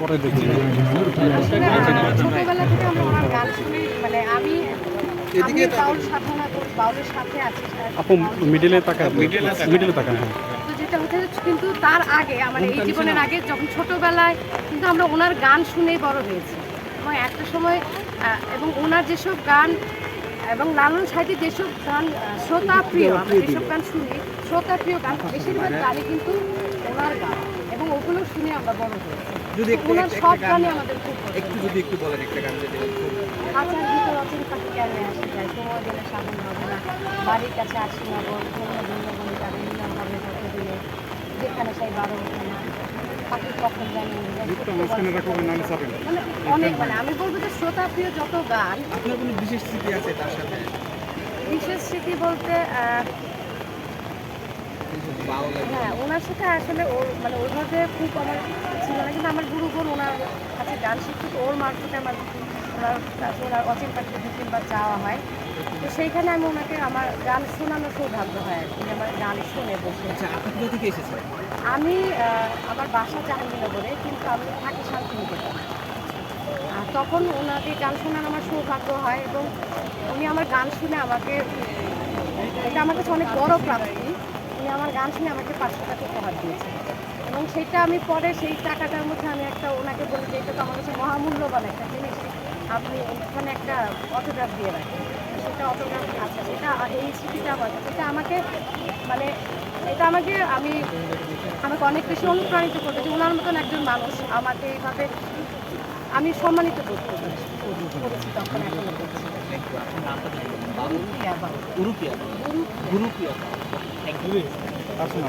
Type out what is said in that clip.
পরে দেখি। ছোটবেলা থেকে আমরা ওনার গান শুনি মানে আমি আমি বাউল সাধনা করি বাউলের সাথে আছি আপু মিডিলে তাকায় মিডিলে হ্যাঁ। তো যেটা হচ্ছে কিন্তু তার আগে আমার এই জীবনের আগে যখন ছোটবেলায় কিন্তু আমরা ওনার গান শুনেই বড় হয়েছি। এবং একটা সময় এবং ওনার যেসব গান এবং লালন সাহিত্যের যেসব গান শ্রোতা প্রিয় আমরা যেসব গান শুনি শ্রোতা প্রিয় গান বেশিরভাগ গানই কিন্তু ওনার গান। ওগুলো শুনে আমরা বড় হয়েছি। যদি একটু সব গান আমাদের খুব একটু যদি একটু বলেন একটা গান যদি আচার ভিতর অচিন পাখি কেন আসে যায়? তোমার দিনে সাধন হবে না। বাড়ির কাছে আসি না বল ভিন্ন ভিন্ন বলে তাদের মিলন হবে কত দিনে যেখানে সেই বারো ওঠে না। পাখি কখন জানি মানে অনেক মানে আমি বলব যে শ্রোতা প্রিয় যত গান আপনার কোনো বিশেষ স্মৃতি আছে তার সাথে? বিশেষ স্মৃতি বলতে হ্যাঁ ওনার সাথে আসলে ওর মানে ওইভাবে খুব আমার ছিল না কিন্তু আমার গুরু বোন ওনার কাছে গান শিখতে তো ওর মারফতে আমার ওনার কাছে ওনার অচিন পাখিতে দু তিনবার যাওয়া হয়। তো সেইখানে আমি ওনাকে আমার গান শোনানোর সৌভাগ্য হয় আর কি আমার গান শুনে বসে। আচ্ছা আমি আমার বাসা জাহাঙ্গীরনগরে কিন্তু আমি থাকি শান্তিনিকেতন। আর তখন ওনাকে গান শোনার আমার সৌভাগ্য হয় এবং উনি আমার গান শুনে আমাকে এটা আমার কাছে অনেক বড় প্রাপ্তি। উনি আমার গান শুনে আমাকে পাঁচশো টাকা উপহার দিয়েছেন। এবং সেটা আমি পরে সেই টাকাটার মধ্যে আমি একটা ওনাকে বলি যে এটা তো আমার কাছে মহামূল্যবান একটা জিনিস। আপনি ওখানে একটা অটোগ্রাফ দিয়ে রাখেন। সেটা অটোগ্রাফ আছে। সেটা এই স্মৃতিটা আমার এটা আমাকে মানে এটা আমাকে আমি আমাকে অনেক বেশি অনুপ্রাণিত করবে যে ওনার মতন একজন মানুষ আমাকে এইভাবে আমি সম্মানিত বোধ করেছি করেছি তখন এখনও করছি। বাউল